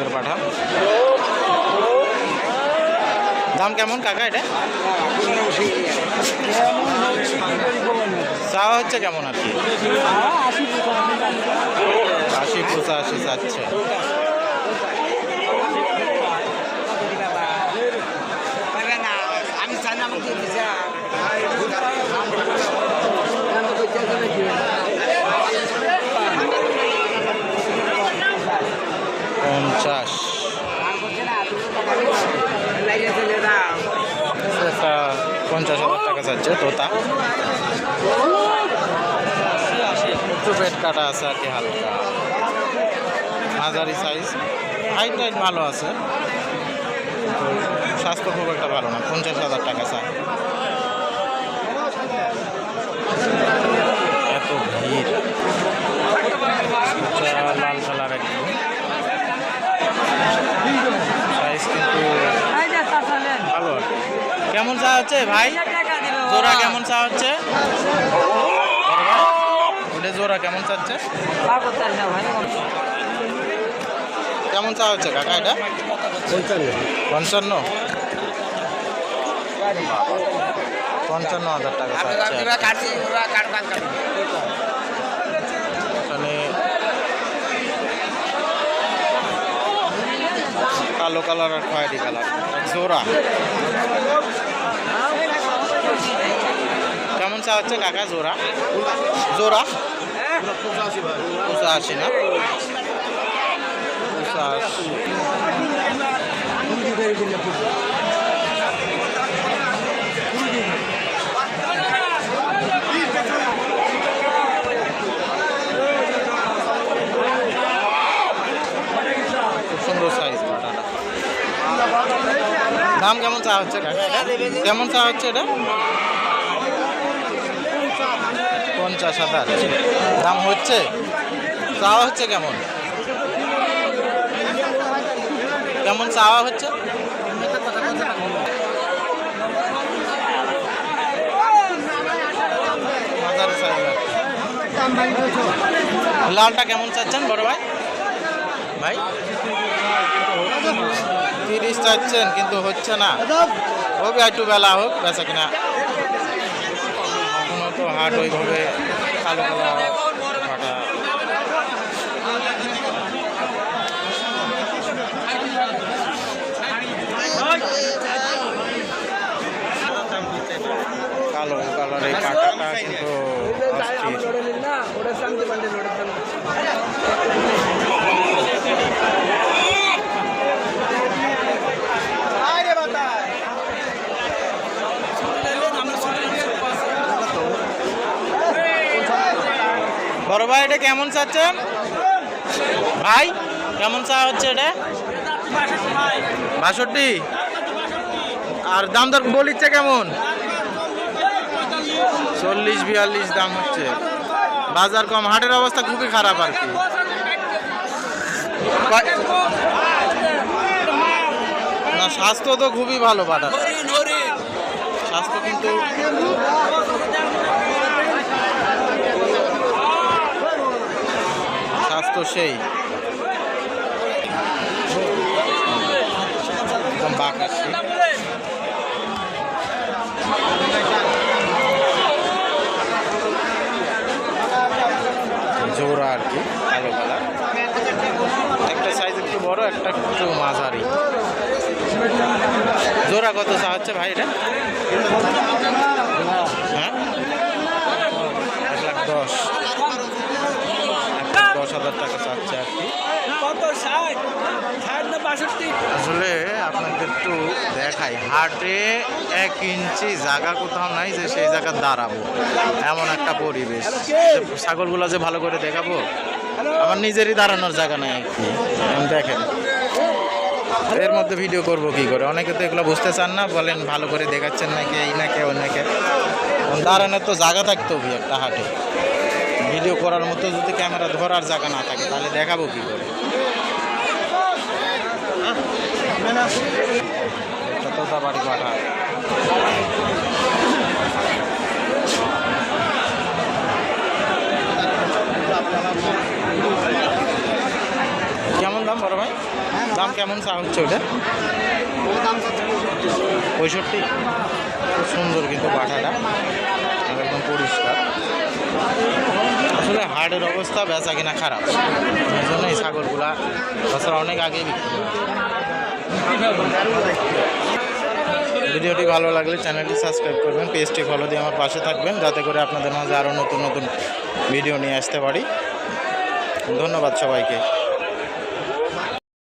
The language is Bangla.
সাইজের পাঠা দাম কেমন কাকা এটা? চাওয়া হচ্ছে কেমন আর কি? আশি পঁচাশি চাচ্ছে। আমি চাই না পঞ্চাশ। পঞ্চাশ হাজার টাকা চাচ্ছে তোতা। একটু পেট কাটা আছে আর কি হালকা। মাঝারি সাইজ হাইট টাইট ভালো আছে। স্বাস্থ্য খুব একটা ভালো না, পঞ্চাশ হাজার টাকা চায় এত ভিড় এটা লাল কালার একদম সাইজ কিন্তু ভালো আর কি। কেমন চা হচ্ছে, ভাই? জোড়া কেমন চা হচ্ছে? জোড়া কেমন চাচ্ছে কেমন চা হচ্ছে, কাকা এটা? পঞ্চান্ন। পঞ্চান্ন হাজার টাকা এখানে কালো কালার আর খয়েরি কালার, জোড়া। কেমন চা হচ্ছে কাকা? জোড়া? জোড়া? পঁচাশি না পঁচাশি খুব সুন্দর সাইজ পাটাটা দাম কেমন চা হচ্ছে? কেমন চা হচ্ছে এটা? পঞ্চাশ হাজার। দাম হচ্ছে? চাওয়া হচ্ছে কেমন? কেমন চাওয়া হচ্ছে। লালটা কেমন চাচ্ছেন বড় ভাই? ভাই? তিরিশ চাচ্ছেন, কিন্তু হচ্ছে না। হবে একটু বেলা হোক, বেচা কিনা। এখনও তো হাট ওইভাবে কালো কালো ফাটা কালো কালার এই কাটাটা কিন্তু বড় ভাই, এটা কেমন চাচ্ছেন ভাই, কেমন চা হচ্ছে এটা? বাষট্টি? আর দাম দর বলিচ্ছে কেমন? চল্লিশ, বিয়াল্লিশ দাম হচ্ছে। বাজার কম, হাটের অবস্থা খুবই খারাপ আর কি। না, স্বাস্থ্য তো খুবই ভালো পাটার স্বাস্থ্য কিন্তু স্বাস্থ্য সেই। বাঁকাচ্ছি জোড়া আর কি কালো কালার একটা সাইজ একটু বড়, একটা একটু মাঝারি। জোড়া কত চা হচ্ছে ভাই হ্যাঁ এক লাখ দশ এক লাখ দশ হাজার টাকা চাচ্ছে আর কি কত ষাট ষাট না বাষট্টি আসলে আপনাদের একটু দেখাই, হাটে এক ইঞ্চি জায়গা কোথাও নাই যে সেই জায়গা দাঁড়াবো। এমন একটা পরিবেশ। ছাগলগুলো যে ভালো করে দেখাবো, আমার নিজেরই দাঁড়ানোর জায়গা নাই আর কি। দেখেন, এর মধ্যে ভিডিও করব কি করে? অনেকে তো এগুলো বুঝতে চান না, বলেন ভালো করে দেখাচ্ছেন নাকি, এই নাকি অনেকে দাঁড়ানোর তো জায়গা থাকতো ভি একটা হাটে। ভিডিও করার মতো যদি ক্যামেরা ধরার জায়গা না থাকে, তাহলে দেখাবো কি করে? তোতা বাড়ি পাঠা কেমন দাম বড় ভাই? দাম কেমন চা হচ্ছে ওটা? পঁয়ষট্টি? খুব সুন্দর কিন্তু পাঠাটা একদম পরিষ্কার। আসলে হাটের অবস্থা বেচা কিনা খারাপ। এই জন্য এই ছাগলগুলা বছর অনেক আগে বিক্রি হয়। ভিডিওটি ভালো লাগলে চ্যানেলটি সাবস্ক্রাইব করবেন, পেজটি ফলো দিয়ে আমার পাশে থাকবেন, যাতে করে আপনাদের মাঝে আরও নতুন নতুন ভিডিও নিয়ে আসতে পারি। ধন্যবাদ সবাইকে।